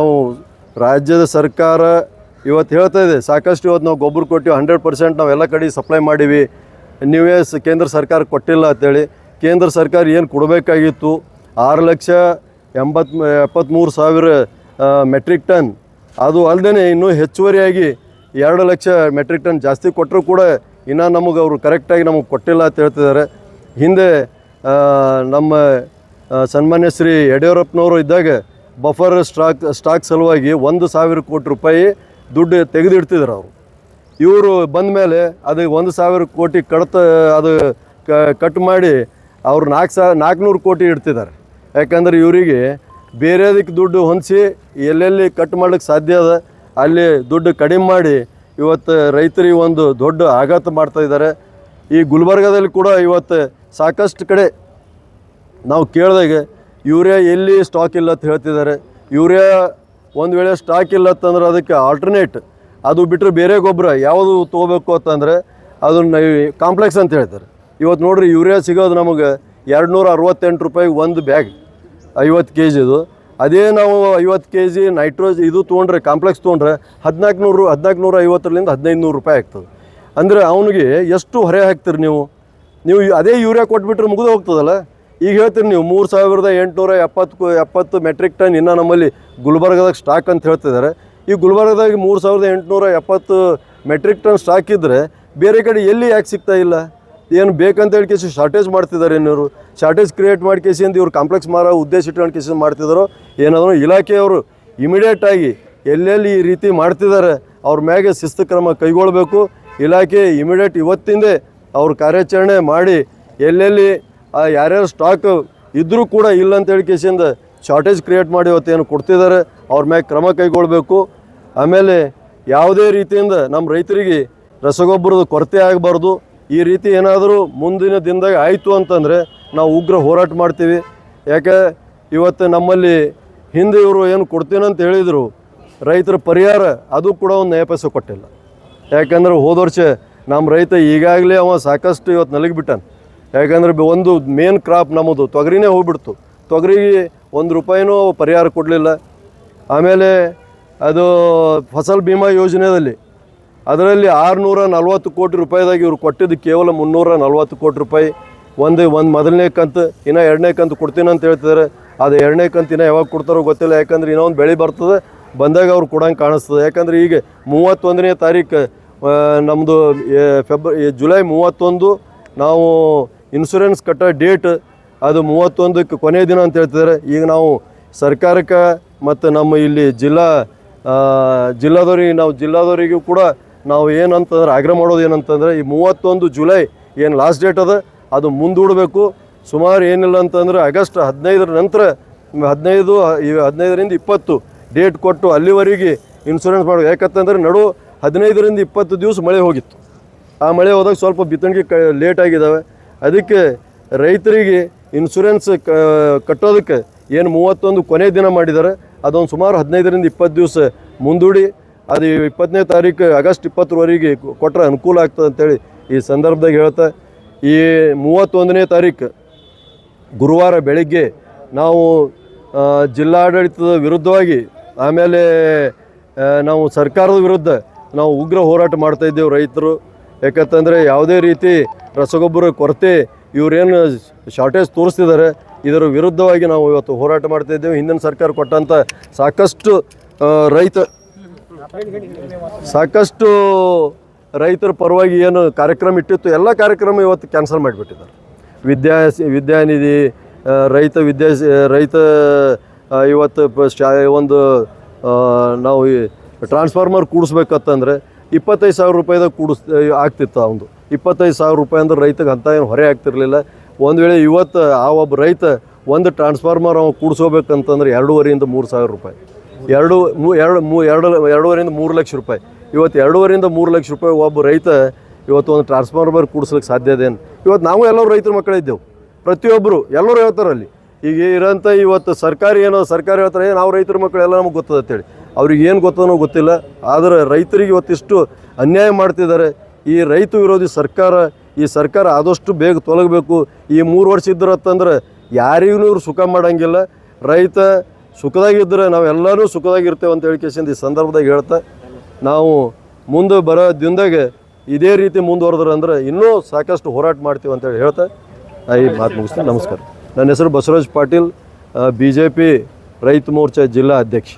ನಾವು ರಾಜ್ಯದ ಸರ್ಕಾರ ಇವತ್ತು ಹೇಳ್ತಾ ಇದೆ, ಸಾಕಷ್ಟು ಇವತ್ತು ನಾವು ಗೊಬ್ಬರ ಕೊಟ್ಟಿವಿ ಹಂಡ್ರೆಡ್ ಪರ್ಸೆಂಟ್ ನಾವು ಎಲ್ಲ ಕಡೆ ಸಪ್ಲೈ ಮಾಡೀವಿ. ನೀವೇ ಕೇಂದ್ರ ಸರ್ಕಾರ ಕೊಟ್ಟಿಲ್ಲ ಅಂತೇಳಿ, ಕೇಂದ್ರ ಸರ್ಕಾರ ಏನು ಕೊಡಬೇಕಾಗಿತ್ತು? ಆರು ಲಕ್ಷ ಎಂಬತ್ ಎಪ್ಪತ್ತ್ಮೂರು ಸಾವಿರ ಮೆಟ್ರಿಕ್ ಟನ್ ಅದು ಅಲ್ಲದೆ ಇನ್ನೂ ಹೆಚ್ಚುವರಿಯಾಗಿ ಎರಡು ಲಕ್ಷ ಮೆಟ್ರಿಕ್ ಟನ್ ಜಾಸ್ತಿ ಕೊಟ್ಟರು ಕೂಡ ಇನ್ನೂ ನಮಗೆ ಅವರು ಕರೆಕ್ಟಾಗಿ ನಮಗೆ ಕೊಟ್ಟಿಲ್ಲ ಅಂತ ಹೇಳ್ತಿದ್ದಾರೆ. ಹಿಂದೆ ನಮ್ಮ ಸನ್ಮಾನ್ಯ ಶ್ರೀ ಯಡಿಯೂರಪ್ಪನವರು ಇದ್ದಾಗ ಬಫರ್ ಸ್ಟಾಕ್ ಸ್ಟಾಕ್ ಸಲುವಾಗಿ ಒಂದು ಸಾವಿರ ಕೋಟಿ ರೂಪಾಯಿ ದುಡ್ಡು ತೆಗೆದಿಡ್ತಿದ್ರು ಅವರು. ಇವರು ಬಂದ ಮೇಲೆ ಅದು ಒಂದು ಸಾವಿರ ಕೋಟಿ ಕಡತ, ಅದು ಕಟ್ ಮಾಡಿ ಅವರು ನಾಲ್ಕು ಸಾವಿರ ನಾಲ್ಕುನೂರು ಕೋಟಿ ಇಡ್ತಿದ್ದಾರೆ. ಯಾಕಂದ್ರೆ ಇವರಿಗೆ ಬೇರೆದಕ್ಕೆ ದುಡ್ಡು ಹೊಂದಿಸಿ ಎಲ್ಲೆಲ್ಲಿ ಕಟ್ ಮಾಡೋಕ್ಕೆ ಸಾಧ್ಯ ಅದ, ಅಲ್ಲಿ ದುಡ್ಡು ಕಡಿಮೆ ಮಾಡಿ ಇವತ್ತು ರೈತರಿಗೆ ಒಂದು ದೊಡ್ಡ ಆಘಾತ ಮಾಡ್ತಾ ಇದ್ದಾರೆ. ಈ ಗುಲ್ಬರ್ಗಾದಲ್ಲಿ ಕೂಡ ಇವತ್ತು ಸಾಕಷ್ಟು ಕಡೆ ನಾವು ಕೇಳಿದಾಗ ಯೂರಿಯಾ ಎಲ್ಲಿ ಸ್ಟಾಕ್ ಇಲ್ಲ ಅಂತ ಹೇಳ್ತಿದ್ದಾರೆ. ಯೂರಿಯಾ ಒಂದು ವೇಳೆ ಸ್ಟಾಕ್ ಇಲ್ಲ ಅಂತಂದ್ರೆ ಅದಕ್ಕೆ ಆಲ್ಟರ್ನೇಟ್ ಅದು ಬಿಟ್ಟರೆ ಬೇರೆ ಗೊಬ್ಬರ ಯಾವುದು ತೊಗೋಬೇಕು ಅಂತಂದರೆ ಅದನ್ನ ಕಾಂಪ್ಲೆಕ್ಸ್ ಅಂತ ಹೇಳ್ತಾರೆ. ಇವತ್ತು ನೋಡ್ರಿ ಯೂರಿಯಾ ಸಿಗೋದು ನಮಗೆ ಎರಡು ನೂರ ಅರವತ್ತೆಂಟು ರೂಪಾಯಿ ಒಂದು ಬ್ಯಾಗ್ ಐವತ್ತು ಕೆ ಜಿದು ಅದೇ ನಾವು ಐವತ್ತು ಕೆ ಜಿ ನೈಟ್ರೋಜ್ ಇದು ತೊಗೊಂಡ್ರೆ ಕಾಂಪ್ಲೆಕ್ಸ್ ತೊಗೊಂಡ್ರೆ ಹದಿನಾಲ್ಕು ನೂರು ಹದಿನಾಲ್ಕು ನೂರ ಐವತ್ತರಿಂದ ಹದಿನೈದು ನೂರು ರೂಪಾಯಿ ಆಗ್ತದೆ. ಅಂದರೆ ಅವನಿಗೆ ಎಷ್ಟು ಹೊರೆ ಹಾಕ್ತೀರಿ ನೀವು? ನೀವು ಅದೇ ಯೂರಿಯಾ ಕೊಟ್ಬಿಟ್ರೆ ಮುಗಿದು ಹೋಗ್ತದಲ್ಲ? ಈಗ ಹೇಳ್ತೀರಿ ನೀವು ಮೂರು ಸಾವಿರದ ಎಂಟುನೂರ ಎಪ್ಪತ್ತು ಎಪ್ಪತ್ತು ಮೆಟ್ರಿಕ್ ಟನ್ ಇನ್ನೂ ನಮ್ಮಲ್ಲಿ ಗುಲ್ಬರ್ಗದಾಗ ಸ್ಟಾಕ್ ಅಂತ ಹೇಳ್ತಿದ್ದಾರೆ. ಈ ಗುಲ್ಬರ್ಗದಾಗ ಮೂರು ಸಾವಿರದ ಎಂಟುನೂರ ಎಪ್ಪತ್ತು ಮೆಟ್ರಿಕ್ ಟನ್ ಸ್ಟಾಕ್ ಇದ್ದರೆ ಬೇರೆ ಕಡೆ ಎಲ್ಲಿ ಯಾಕೆ ಸಿಗ್ತಾ ಇಲ್ಲ? ಏನು ಬೇಕಂತ ಹೇಳಿ ಕೇಸಿ ಶಾರ್ಟೇಜ್ ಮಾಡ್ತಿದ್ದಾರೆ ಇನ್ನೂರು. ಶಾರ್ಟೇಜ್ ಕ್ರಿಯೇಟ್ ಮಾಡಿ ಅಂತ ಇವ್ರು ಕಾಂಪ್ಲೆಕ್ಸ್ ಮಾರೋ ಉದ್ದೇಶ ಇಟ್ಕೊಂಡು ಕೇಸಿ ಮಾಡ್ತಿದ್ದಾರೋ ಏನಾದರೂ ಇಲಾಖೆಯವರು ಇಮಿಡಿಯೇಟಾಗಿ ಎಲ್ಲೆಲ್ಲಿ ಈ ರೀತಿ ಮಾಡ್ತಿದ್ದಾರೆ ಅವ್ರ ಮ್ಯಾಗೆ ಶಿಸ್ತು ಕ್ರಮ ಕೈಗೊಳ್ಳಬೇಕು ಇಲಾಖೆ ಇಮಿಡಿಯೇಟ್ ಇವತ್ತಿಂದೇ ಅವ್ರ ಕಾರ್ಯಾಚರಣೆ ಮಾಡಿ ಎಲ್ಲೆಲ್ಲಿ ಆ ಯಾರ್ಯಾರು ಸ್ಟಾಕ್ ಇದ್ದರೂ ಕೂಡ ಇಲ್ಲ ಅಂತೇಳಿ ಕೇಸಿಂದ ಶಾರ್ಟೇಜ್ ಕ್ರಿಯೇಟ್ ಮಾಡಿ ಇವತ್ತೇನು ಕೊಡ್ತಿದ್ದಾರೆ, ಅವ್ರ ಮ್ಯಾಗೆ ಕ್ರಮ ಕೈಗೊಳ್ಳಬೇಕು ಆಮೇಲೆ ಯಾವುದೇ ರೀತಿಯಿಂದ ನಮ್ಮ ರೈತರಿಗೆ ರಸಗೊಬ್ಬರದ ಕೊರತೆ ಆಗಬಾರ್ದು. ಈ ರೀತಿ ಏನಾದರೂ ಮುಂದಿನ ದಿನದಾಗ ಆಯಿತು ಅಂತಂದರೆ ನಾವು ಉಗ್ರ ಹೋರಾಟ ಮಾಡ್ತೀವಿ. ಯಾಕೆ, ಇವತ್ತು ನಮ್ಮಲ್ಲಿ ಹಿಂದೆ ಇವರು ಏನು ಕೊಡ್ತೀನಿ ಅಂತ ಹೇಳಿದರು, ರೈತರ ಪರಿಹಾರ ಅದು ಕೂಡ ಒಂದು ನಯ ಕೊಟ್ಟಿಲ್ಲ. ಯಾಕಂದ್ರೆ ಹೋದ ವರ್ಷ ನಮ್ಮ ರೈತ ಈಗಾಗಲೇ ಅವ ಸಾಕಷ್ಟು ಇವತ್ತು ನಲಗಿ ಬಿಟ್ಟಾನ ಯಾಕಂದ್ರೆ ಒಂದು ಮೇನ್ ಕ್ರಾಪ್ ನಮ್ಮದು, ತೊಗರಿನೇ ಹೋಗ್ಬಿಡ್ತು. ತೊಗರಿಗೆ ಒಂದು ರೂಪಾಯಿನೂ ಪರಿಹಾರ ಕೊಡಲಿಲ್ಲ. ಆಮೇಲೆ ಅದು ಫಸಲ್ ಬಿಮಾ ಯೋಜನೆಯಲ್ಲಿ, ಅದರಲ್ಲಿ ಆರುನೂರ ನಲ್ವತ್ತು ಕೋಟಿ ರೂಪಾಯಿದಾಗಿ ಇವರು ಕೊಟ್ಟಿದ್ದು ಕೇವಲ ಮುನ್ನೂರ ನಲ್ವತ್ತು ಕೋಟಿ ರೂಪಾಯಿ. ಒಂದು ಒಂದು ಮೊದಲನೇ ಕಂತು, ಇನ್ನು ಎರಡನೇ ಕಂತು ಕೊಡ್ತೀನಿ ಅಂತ ಹೇಳ್ತಿದ್ದಾರೆ ಅದು ಎರಡನೇ ಕಂತು ಇನ್ನೂ ಯಾವಾಗ ಕೊಡ್ತಾರೋ ಗೊತ್ತಿಲ್ಲ, ಯಾಕಂದ್ರೆ ಇನ್ನೊಂದು ಬೆಳೆ ಬರ್ತದೆ. ಬಂದಾಗ ಅವ್ರು ಕೊಡಂಗೆ ಕಾಣಿಸ್ತದೆ. ಯಾಕಂದ್ರೆ ಈಗ ಮೂವತ್ತೊಂದನೇ ತಾರೀಕು ನಮ್ಮದು ಫೆಬ್ರ ಜುಲೈ ಮೂವತ್ತೊಂದು, ನಾವು ಇನ್ಶೂರೆನ್ಸ್ ಕಟ್ಟೋ ಡೇಟ್ ಅದು ಮೂವತ್ತೊಂದಕ್ಕೆ ಕೊನೆಯ ದಿನ ಅಂತ ಹೇಳ್ತಿದ್ದಾರೆ. ಈಗ ನಾವು ಸರ್ಕಾರಕ್ಕೆ ಮತ್ತು ನಮ್ಮ ಇಲ್ಲಿ ಜಿಲ್ಲಾ ಜಿಲ್ಲಾದವ್ರಿಗೆ ನಾವು ಜಿಲ್ಲಾದವರಿಗೂ ಕೂಡ ನಾವು ಏನಂತಂದ್ರೆ ಆಗ್ರಹ ಮಾಡೋದು ಏನಂತಂದರೆ ಈ ಮೂವತ್ತೊಂದು ಜುಲೈ ಏನು ಲಾಸ್ಟ್ ಡೇಟ್ ಅದ, ಅದು ಮುಂದೂಡಬೇಕು. ಸುಮಾರು ಏನಿಲ್ಲ ಅಂತಂದ್ರೆ ಆಗಸ್ಟ್ ಹದಿನೈದರ ನಂತರ, ಹದಿನೈದು ಹದಿನೈದರಿಂದ ಇಪ್ಪತ್ತು ಡೇಟ್ ಕೊಟ್ಟು ಅಲ್ಲಿವರೆಗೆ ಇನ್ಶೂರೆನ್ಸ್ ಮಾಡಬೇಕು ಯಾಕಂತಂದ್ರೆ ನಡು ಹದಿನೈದರಿಂದ ಇಪ್ಪತ್ತು ದಿವಸ ಮಳೆ ಹೋಗಿತ್ತು. ಆ ಮಳೆ ಹೋದಾಗ ಸ್ವಲ್ಪ ಬಿತ್ತಣಿಗೆ ಕ ಲೇಟ್ ಆಗಿದ್ದಾವೆ. ಅದಕ್ಕೆ ರೈತರಿಗೆ ಇನ್ಶೂರೆನ್ಸ್ ಕಟ್ಟೋದಕ್ಕೆ ಏನು ಮೂವತ್ತೊಂದು ಕೊನೆ ದಿನ ಮಾಡಿದ್ದಾರೆ. ಅದೊಂದು ಸುಮಾರು ಹದಿನೈದರಿಂದ ಇಪ್ಪತ್ತು ದಿವಸ ಮುಂದೂಡಿ, ಅದು ಇಪ್ಪತ್ತನೇ ತಾರೀಕು ಆಗಸ್ಟ್ ಇಪ್ಪತ್ತರವರೆಗೆ ಕೊಟ್ಟರೆ ಅನುಕೂಲ ಆಗ್ತದೆ ಅಂತೇಳಿ ಈ ಸಂದರ್ಭದಾಗ ಹೇಳ್ತಾ, ಈ ಮೂವತ್ತೊಂದನೇ ತಾರೀಕು ಗುರುವಾರ ಬೆಳಗ್ಗೆ ನಾವು ಜಿಲ್ಲಾಡಳಿತದ ವಿರುದ್ಧವಾಗಿ ಆಮೇಲೆ ನಾವು ಸರ್ಕಾರದ ವಿರುದ್ಧ ನಾವು ಉಗ್ರ ಹೋರಾಟ ಮಾಡ್ತಾಯಿದ್ದೇವೆ ರೈತರು. ಯಾಕಂತಂದರೆ ಯಾವುದೇ ರೀತಿ ರಸಗೊಬ್ಬರ ಕೊರತೆ, ಇವರೇನು ಶಾರ್ಟೇಜ್ ತೋರಿಸ್ತಿದ್ದಾರೆ ಇದರ ವಿರುದ್ಧವಾಗಿ ನಾವು ಇವತ್ತು ಹೋರಾಟ ಮಾಡ್ತಾ ಇದ್ದೇವೆ. ಹಿಂದಿನ ಸರ್ಕಾರ ಕೊಟ್ಟಂಥ ಸಾಕಷ್ಟು ರೈತ, ಸಾಕಷ್ಟು ರೈತರ ಪರವಾಗಿ ಏನು ಕಾರ್ಯಕ್ರಮ ಇಟ್ಟಿತ್ತು, ಎಲ್ಲ ಕಾರ್ಯಕ್ರಮ ಇವತ್ತು ಕ್ಯಾನ್ಸಲ್ ಮಾಡಿಬಿಟ್ಟಿದ್ದಾರೆ. ವಿದ್ಯಾ, ವಿದ್ಯಾನಿಧಿ ರೈತ ವಿದ್ಯಾ, ರೈತ ಇವತ್ತು ಒಂದು ನಾವು ಟ್ರಾನ್ಸ್ಫಾರ್ಮರ್ ಕೂಡಿಸ್ಬೇಕಂತಂದ್ರೆ ಇಪ್ಪತ್ತೈದು ಸಾವಿರ ರೂಪಾಯಿದಾಗ ಕೂಡಿಸ್ ಆಗ್ತಿತ್ತು ಅವನು ಇಪ್ಪತ್ತೈದು ಸಾವಿರ ರೂಪಾಯಿ ಅಂದ್ರೆ ರೈತಗೆ ಅಂತ ಏನು ಹೊರೆ ಆಗ್ತಿರಲಿಲ್ಲ. ಒಂದು ವೇಳೆ ಇವತ್ತು ಆ ಒಬ್ಬ ರೈತ ಒಂದು ಟ್ರಾನ್ಸ್ಫಾರ್ಮರ್ ಅವ ಕೂಡಿಸ್ಕೋಬೇಕಂತಂದ್ರೆ ಎರಡೂವರೆಯಿಂದ ಮೂರು ಸಾವಿರ ರೂಪಾಯಿ. ಎರಡು ಮೂ ಎರಡು ಮೂ ಎರಡು ಎರಡೂವರೆಯಿಂದ ಮೂರು ಲಕ್ಷ ರೂಪಾಯಿ. ಇವತ್ತು ಎರಡೂವರೆಯಿಂದ ಮೂರು ಲಕ್ಷ ರೂಪಾಯಿ ಒಬ್ಬ ರೈತ ಇವತ್ತು ಒಂದು ಟ್ರಾನ್ಸ್ಫಾರ್ಮರ್ ಕೂಡಿಸ್ಲಿಕ್ಕೆ ಸಾಧ್ಯ ಅದೇನು? ಇವತ್ತು ನಾವು ಎಲ್ಲರೂ ರೈತರ ಮಕ್ಕಳಿದ್ದೆವು ಪ್ರತಿಯೊಬ್ಬರು ಎಲ್ಲರೂ ಹೇಳ್ತಾರೆ ಅಲ್ಲಿ ಈಗ ಇರೋಂಥ ಇವತ್ತು ಸರ್ಕಾರಿ ಏನೋ ಸರ್ಕಾರಿ ಹೇಳ್ತಾರೆ "ಏ, ನಾವು ರೈತರ ಮಕ್ಕಳೆಲ್ಲ ನಮಗೆ ಗೊತ್ತದ ಅಂತೇಳಿ. ಅವ್ರಿಗೆ ಏನು ಗೊತ್ತೋ ಗೊತ್ತಿಲ್ಲ. ಆದರೆ ರೈತರಿಗೆ ಇವತ್ತಿಷ್ಟು ಅನ್ಯಾಯ ಮಾಡ್ತಿದ್ದಾರೆ. ಈ ರೈತ ವಿರೋಧಿ ಸರ್ಕಾರ, ಈ ಸರ್ಕಾರ ಆದಷ್ಟು ಬೇಗ ತೊಲಗಬೇಕು. ಈ ಮೂರು ವರ್ಷ ಇದ್ರತ್ತಂದ್ರೆ ಯಾರಿಗೂ ಇವ್ರು ಸುಖ ಮಾಡೋಂಗಿಲ್ಲ. ರೈತ ಸುಖದಾಗಿದ್ದರೆ ನಾವೆಲ್ಲರೂ ಸುಖದಾಗಿರ್ತೇವೆ ಅಂತ ಹೇಳಿಕೆಸಿಂದ ಈ ಸಂದರ್ಭದಾಗ ಹೇಳ್ತಾ, ನಾವು ಮುಂದೆ ಬರೋ ದಿನದಾಗ ಇದೇ ರೀತಿ ಮುಂದುವರೆದ್ರೆ ಅಂದ್ರೆ ಇನ್ನೂ ಸಾಕಷ್ಟು ಹೋರಾಟ ಮಾಡ್ತೀವಿ ಅಂತೇಳಿ ಹೇಳ್ತಾ ಈ ಮಾತು ಮುಗಿಸ್ತೀನಿ. ನಮಸ್ಕಾರ. ನನ್ನ ಹೆಸರು Basavaraj Patil B J P Raitha Morcha ಜಿಲ್ಲಾ ಅಧ್ಯಕ್ಷ.